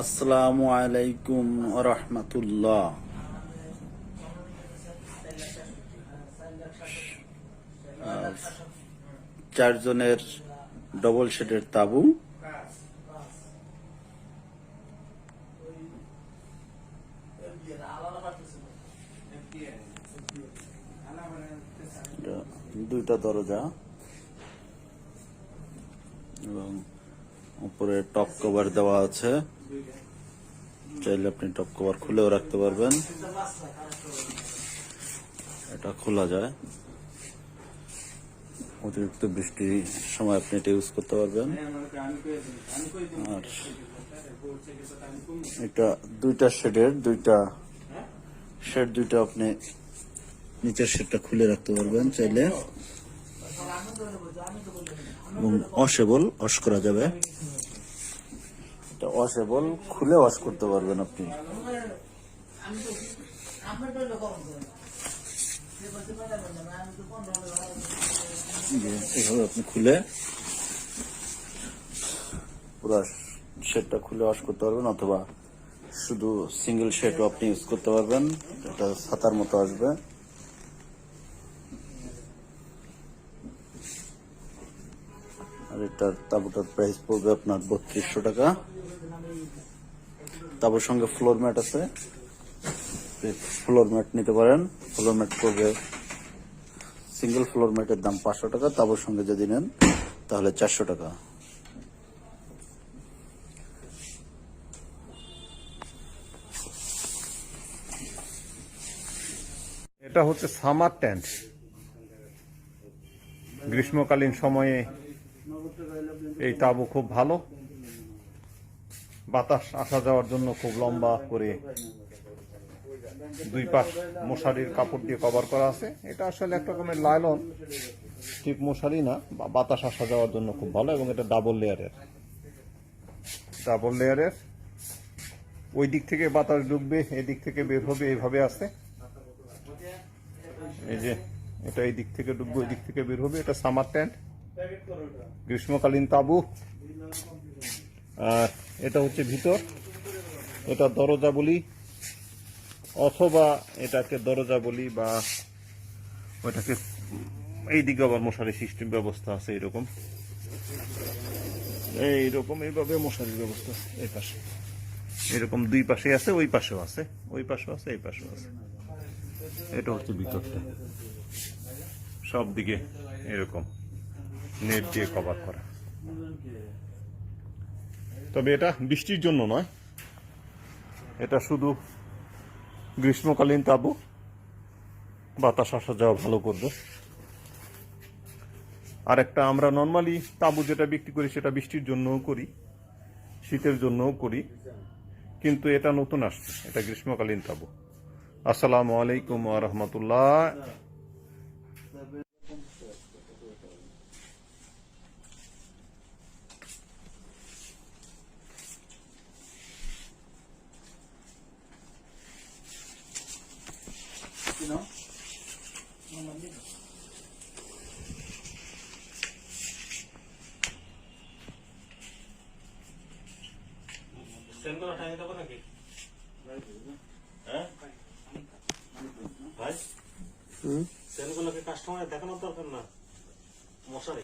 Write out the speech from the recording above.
আসসালামু আলাইকুম রহমতুল্লাহ। চারজনের ডবল শেডের তাবু। দুইটা দরজা। এবং উপরে টপ কভার দেওয়া আছে। চাইলে আপনি টপ কভার খুলেও রাখতে পারবেন। এটা খোলা যায়। অতিরিক্ত বৃষ্টির সময় আপনি এটা ইউজ করতে পারবেন। আর এটা দুইটা শেডের দুইটা শেড দুইটা আপনি নিচের শেডটা খুলে রাখতে পারবেন চাইলে। এবং অসেবল অস করা যাবে। এটা অসেবল খুলে ওয়াশ করতে পারবেন আপনি। এইভাবে আপনি খুলে পুরো শেডটা খুলে ওয়াশ করতে পারবেন অথবা শুধু সিঙ্গেল শেডও আপনি ইউজ করতে পারবেন। এটা ছাতার মতো আসবে। আর এটার তাবুটার প্রাইস পড়বে আপনার বত্রিশশো টাকা। তাবুর সঙ্গে ফ্লোর ম্যাট আছে। ফ্লোর ম্যাট নিতে পারেন। ফ্লোর ম্যাট পড়বে। সিঙ্গেল ফ্লোর ম্যাটের দাম পাঁচশো টাকা, তাবুর সঙ্গে যদি নেন, তাহলে চারশো টাকা। এটা হচ্ছে সামার ট্যান্ট গ্রীষ্মকালীন সময়ে এই তাবু খুব ভালো। বাতাস আসা যাওয়ার জন্য খুব লম্বা করে দুই পাশ মশারির কাপড় দিয়ে কভার করা আছে। এটা আসলে এক রকমের লাইলন। ঠিক মশারি না বাতাস আসা যাওয়ার জন্য খুব ভালো এবং এটা ডাবল লেয়ারের ডাবল লেয়ারের ওই দিক থেকে বাতাস ঢুকবে এদিক থেকে বের হবে, এইভাবে আছে। এই যে, এটা এই দিক থেকে ঢুকবে, ওই দিক থেকে বের হবে, এটা সামার ট্যান্ট গ্রীষ্মকালীন তাবু। আর এটা হচ্ছে ভিতর। এটা দরজা বলি অথবা এটাকে দরজা বলি বা ওইটাকে এই দিকে আবার মশারি সিস্টেম ব্যবস্থা আছে এরকম। এইরকম এইভাবে মশারির ব্যবস্থা এই পাশে। এরকম দুই পাশে আছে, ওই পাশেও আছে, ওই পাশেও আছে, এই পাশেও আছে। এটা হচ্ছে ভিতরটা। সব দিকে এরকম। নেট দিয়ে কভার করা। তবে এটা বৃষ্টির জন্য নয়। এটা শুধু গ্রীষ্মকালীন তাবু বাতাস আসা যাওয়া ভালো করবে। আর একটা আমরা নর্মালি তাবু যেটা বিক্রি করি, সেটা বৃষ্টির জন্যও করি, শীতের জন্যও করি, কিন্তু এটা নতুন আসছে, এটা গ্রীষ্মকালীন তাবু। আসসালামু আলাইকুম রহমতুল্লাহ। সেনগুলো টাঙিয়ে দেবো নাকি হ্যাঁ ভাই সেলগুলোকে কাস্টমার দেখানোর দরকার না মশারি